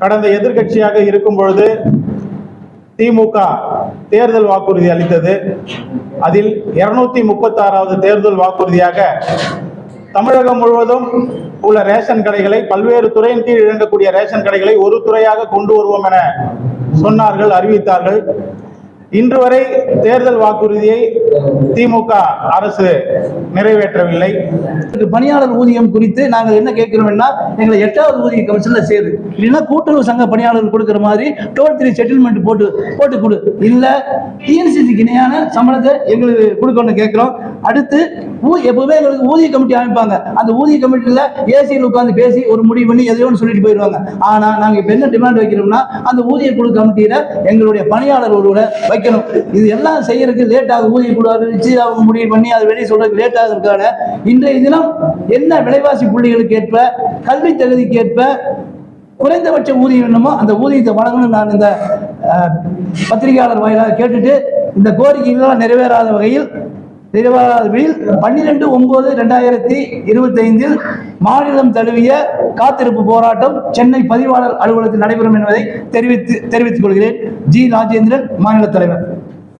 கடந்த எதிர்கட்சியாக இருக்கும் பொழுது திமுக தேர்தல் வாக்குறுதி அளித்தது. அதில் இருநூத்தி முப்பத்தி ஆறாவது தேர்தல் வாக்குறுதியாக தமிழகம் முழுவதும் உள்ள ரேஷன் கடைகளை பல்வேறு துறையின் கீழ் இழங்கக்கூடிய ரேஷன் கடைகளை ஒரு துறையாக கொண்டு வருவோம் என சொன்னார்கள் அறிவித்தார்கள். இன்று வரை தேர்தல் வாக்குறுதியை திமுக அரசு நிறைவேற்றவில்லை. பணியாளர் ஊதியம் குறித்து நாங்கள் என்ன கேட்கிறோம்னா எங்களை எட்டாவது ஊதிய கமிஷன்ல சேரு. இல்லைன்னா கூட்டுறவு சங்க பணியாளர்கள் கொடுக்குற மாதிரி டோல் த்ரீ செட்டில்மெண்ட் போட்டு போட்டு கொடு. இல்ல டிஎன்சிசிக்கு இணையான சம்பளத்தை எங்களுக்கு கொடுக்கணும்னு கேட்கிறோம். அடுத்து ஊ- எப்பவுமே எங்களுக்கு ஊதிய கமிட்டி அமைப்பாங்க. அந்த ஊதிய கமிட்டியில் ஏசியில் உட்காந்து பேசி ஒரு முடிவு பண்ணி எதையோ ஒன்று சொல்லிட்டு போயிடுவாங்க. ஆனால் நாங்கள் இப்போ என்ன டிமாண்ட் வைக்கிறோம்னா அந்த ஊதிய குழு கமிட்டியில் எங்களுடைய பணியாளர் ஒருவரை வைக்கணும். இது எல்லாம் செய்யறதுக்கு லேட் ஆகுது. ஊதிய குழு அறிவிச்சு அவங்க முடிவு பண்ணி அதை வெளியே சொல்றதுக்கு லேட் ஆகுறதுக்கான இன்றைய தினம் என்ன விலைவாசி புள்ளிகளுக்கு ஏற்ப கல்வி தகுதிக்கு ஏற்ப குறைந்தபட்ச ஊதியம் என்னமோ அந்த ஊதியத்தை வழங்கணும் நான் இந்த பத்திரிகையாளர் வாயிலாக கேட்டுட்டு இந்த கோரிக்கைகள்லாம் நிறைவேறாத வகையில் நிறைவேறாத பன்னிரெண்டு ஒன்பது ரெண்டாயிரத்தி இருபத்தைந்தில் மாநிலம் தழுவிய காத்திருப்பு போராட்டம் சென்னை பதிவாளர் அலுவலகத்தில் நடைபெறும் என்பதை தெரிவித்து தெரிவித்துக் கொள்கிறேன். ஜி. ராஜேந்திரன் மாநில தலைவர்.